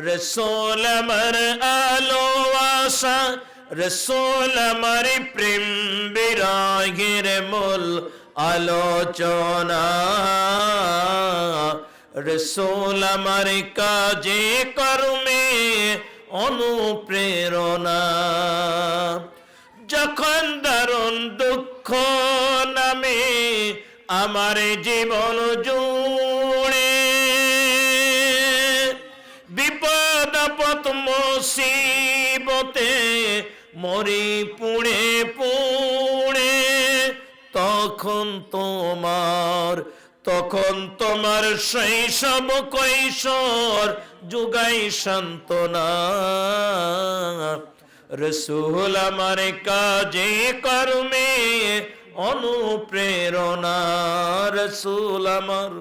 রসুল আমার আলো আশা রসুল আমার প্রেম বিরাগের মূল আলোচনা রসুল আমার কাজে কর্মে অনুপ্রেরণা যখন দারুণ দুঃখ নামে আমার জীবন জুড়ে মুসিবতে মরি পুড়ে পুড়ে, তখন তোমার তখন তোমার শৈশব কৈশোর যুগাই সান্ত্বনা। রসুল আমার কাজে কর্মে অনুপ্রেরণা। রসুল আমার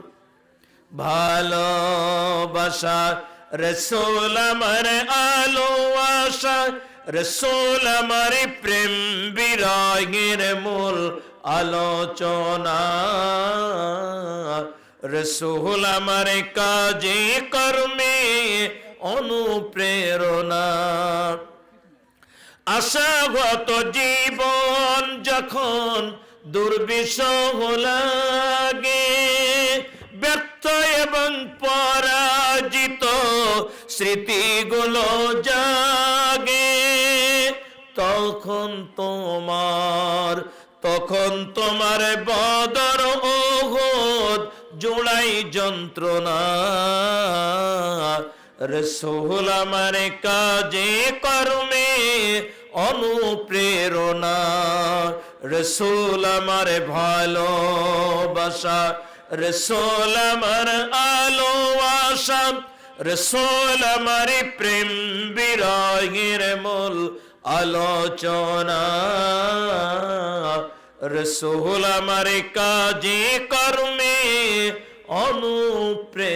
ভালোবাসা রসোল আমার আলো আশা, রসোল আমার প্রেম বিরাগের মূল আলোচনা। রসোল আমার কাজে কর্মে অনুপ্রেরণা। আশাগত জীবন যখন দুর্বিষহ লাগে স্মৃতিগুলো জাগে, তখন তোমার তখন তোমার বদর ওহদ জোড়াই যন্ত্রণা। রসুল আমার কাজে কর্মে অনুপ্রেরণা। রসুল আমার ভালোবাসা, রসুল আমার রসুল আমার প্রেম বিরাগের মূল আলোচনা। রসুল আমার কাজে কর্মে অনুপ্রেরণা।